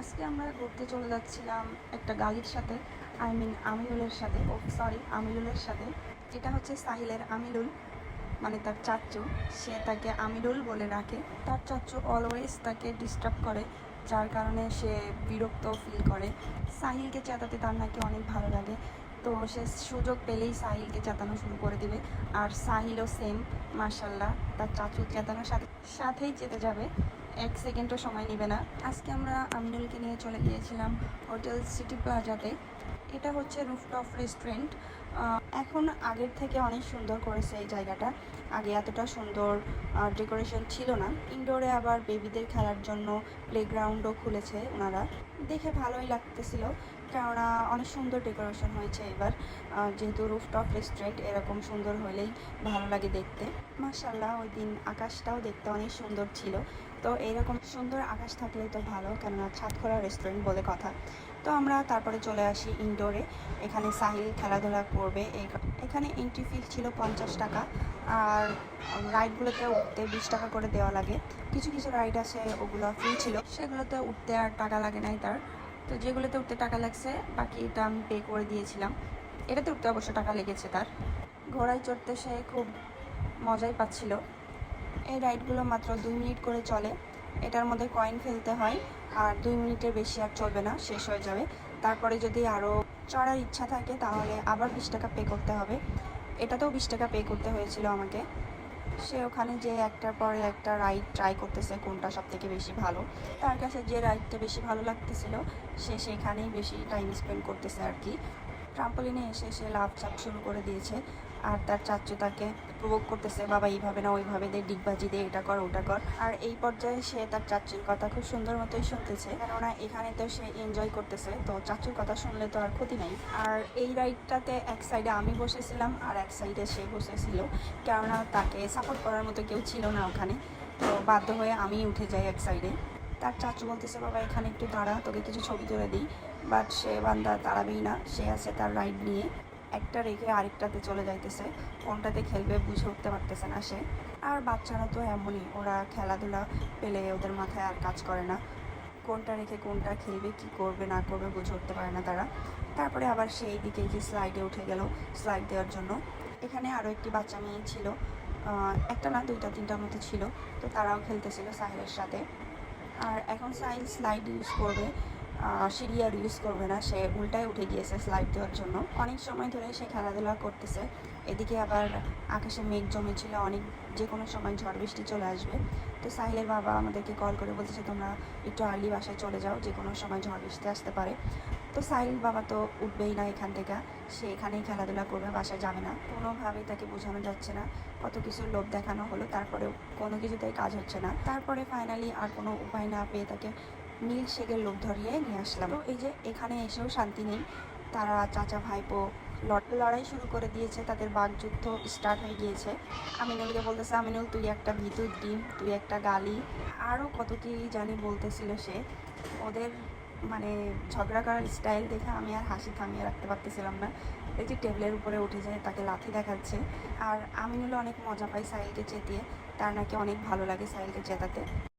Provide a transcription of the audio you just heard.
আজকে আমরা ঘুরতে চলে যাচ্ছিলাম একটা গাড়ির সাথে আই মিন আমিনুলের সাথে, ও সরি আমিনুলের সাথে এটা হচ্ছে সাহিলের আমিনুল মানে তার চাচ্চু সে তাকে আমিরুল বলে রাখে তার চাচ্চু অলওয়েজ তাকে ডিস্টার্ব করে, যার কারণে সে বিরক্ত ফিল করে। সাহিলকে চেতাতে তার নাকি অনেক ভালো লাগে। তো সে সুযোগ পেলেই সাহিলকে চেতানো শুরু করে দিবে। আর সাহিলও সেম মার্শাল্লাহ তার চাচু চেতানোর সাথে সাথেই যেতে যাবে। এক সেকেন্ডও সময় নেবে না। আজকে আমরা আমিনুলকে নিয়ে চলে গিয়েছিলাম হোটেল সিটি প্লাজাতে। এটা হচ্ছে রুফটপ রেস্টুরেন্ট। এখন আগের থেকে অনেক সুন্দর করেছে এই জায়গাটা। আগে এতটা সুন্দর ডেকোরেশন ছিল না। ইনডোরে আবার বেবিদের খেলার জন্য প্লেগ্রাউন্ডও খুলেছে ওনারা। দেখে ভালোই লাগতেছিল। কেননা অনেক সুন্দর ডেকোরেশন হয়েছে এবার। যেহেতু রুফটপ রেস্টুরেন্ট এরকম সুন্দর হলেই ভালো লাগে দেখতে। মাসাল্লাহ ওই দিন আকাশটাও দেখতে অনেক সুন্দর ছিল। তো এরকম সুন্দর আকাশ থাকলেই তো ভালো, কেননা ছাদখোলা রেস্টুরেন্ট বলে কথা। তো আমরা তারপরে চলে আসি ইনডোরে এখানে সাহিল খেলাধুলা করবে। এখানে এন্ট্রি ফি ছিল পঞ্চাশ টাকা। আর রাইডগুলোতে উঠতে বিশ টাকা করে দেওয়া লাগে। কিছু কিছু রাইড আছে, ওগুলো ফ্রি ছিল। সেগুলোতে উঠতে আর টাকা লাগে নাই তার। তো যেগুলোতে উঠতে টাকা লাগছে বাকিটা আমি পে করে দিয়েছিলাম। এটাতে উঠতে অবশ্য টাকা লেগেছে তার। ঘোড়ায় চড়তে সে খুব মজাই পাচ্ছিল। এই রাইডগুলো মাত্র দুই মিনিট করে চলে। এটার মধ্যে কয়েন ফেলতে হয়, আর দুই মিনিটের বেশি আর চলবে না, শেষ হয়ে যাবে। তারপরে যদি আরও চড়ার ইচ্ছা থাকে, তাহলে আবার বিশ টাকা পে করতে হবে। এটাতেও বিশ টাকা পে করতে হয়েছিল আমাকে। সে ওখানে যে একটার পরে একটা রাইড ট্রাই করতেছে কোনটা সব থেকে বেশি ভালো। তার কাছে যে রাইডটা বেশি ভালো লাগতেছিল, সে সেখানেই বেশি টাইম স্পেন্ড করতেছে আর কি। ট্রাম্পলিনে এসে সে লাভ চাপ শুরু করে দিয়েছে। আর তার চাচ্চু তাকে প্রভোগ করতেছে, বাবা, এইভাবে না, ওইভাবে দে, ডিগবাজি দে, এটা কর, ওটা কর। আর এই পর্যায়ে সে তার চাচ্চুর কথা খুব সুন্দর মতোই শুনতেছে। কেননা এখানে তো সে এনজয় করতেছে, তো চাচ্চুর কথা শুনলে তো আর ক্ষতি নাই। আর এই রাইডটাতে এক সাইডে আমি বসেছিলাম, আর এক সাইডে সে বসেছিল। কেননা তাকে সাপোর্ট করার মতো কেউ ছিল না ওখানে। তো বাধ্য হয়ে আমি উঠে যাই এক সাইডে তার চাচু বলতেছে, বাবা, এখানে একটু দাঁড়া, তোকে কিছু ছবি তুলে দিই। বাট সে বান্দা দাঁড়াবেই না, সে আছে তার রাইড নিয়ে। একটা রেখে আরেকটাতে চলে যাইতেছে। কোনটাতে খেলবে বুঝে উঠতে পারতেছে না সে। আর বাচ্চারা তো এমনই, ওরা খেলাধুলা পেলে ওদের মাথায় আর কাজ করে না। কোনটা রেখে কোনটা খেলবে, কি করবে, না করবে বুঝে উঠতে পারে না তারা। তারপরে আবার সেই দিকে যে স্লাইডে উঠে গেল স্লাইড দেওয়ার জন্য। এখানে আরও একটি বাচ্চা মেয়ে ছিল একটা না, দুইটা, তিনটার মতো ছিল। তো তারাও খেলতেছিল সাহিলের সাথে। আর এখন সাহিল স্লাইড ইউজ করবে। সিঁড়ি আর ইউজ করবে না, সে উল্টায় উঠে গিয়েছে স্লাইড দেওয়ার জন্য। অনেক সময় ধরে সে খেলাধুলা করতেছে। এদিকে আবার আকাশে মেঘ জমেছিল, অনেক যে কোনো সময় ঝড় বৃষ্টি চলে আসবে। তো সাহিলের বাবা আমাদেরকে কল করে বলতেছে, তোমরা একটু আর্লি বাসায় চলে যাও যে কোনো সময় ঝড় বৃষ্টি আসতে পারে। তো সাহিল বাবা তো উঠবেই না এখান থেকে। সে এখানেই খেলাধুলা করবে, বাসায় যাবে না। কোনোভাবেই তাকে বোঝানো যাচ্ছে না। কত কিছুর লোভ দেখানো হলো, তারপরেও কোনো কিছুতেই কাজ হচ্ছে না। তারপরে ফাইনালি আর কোনো উপায় না পেয়ে তাকে মিল্ক শেকের লোভ ধরিয়ে নিয়ে আসলাম। তো এই যে এখানে এসেও শান্তি নেই। তারা চাচা, ভাইপো লড়াই শুরু করে দিয়েছে। তাদের বাগযুদ্ধ স্টার্ট হয়ে গিয়েছে। আমিনুলকে বলতেছে, আমিনুল, তুই একটা ভিতুর ডিম, তুই একটা গালি। আরও কত কি জানি বলতেছিল সে। ওদের মানে ঝগড়া করার স্টাইল দেখে আমি আর হাসি থামিয়ে রাখতে পারতেছিলাম না। যে টেবিলের উপরে উঠে যায় তাকে লাথি দেখাচ্ছে। আর আমিনুল অনেক মজা পায় সাহিলকে চেতিয়ে। তার নাকি অনেক ভালো লাগে সাহিলকে চেতাতে।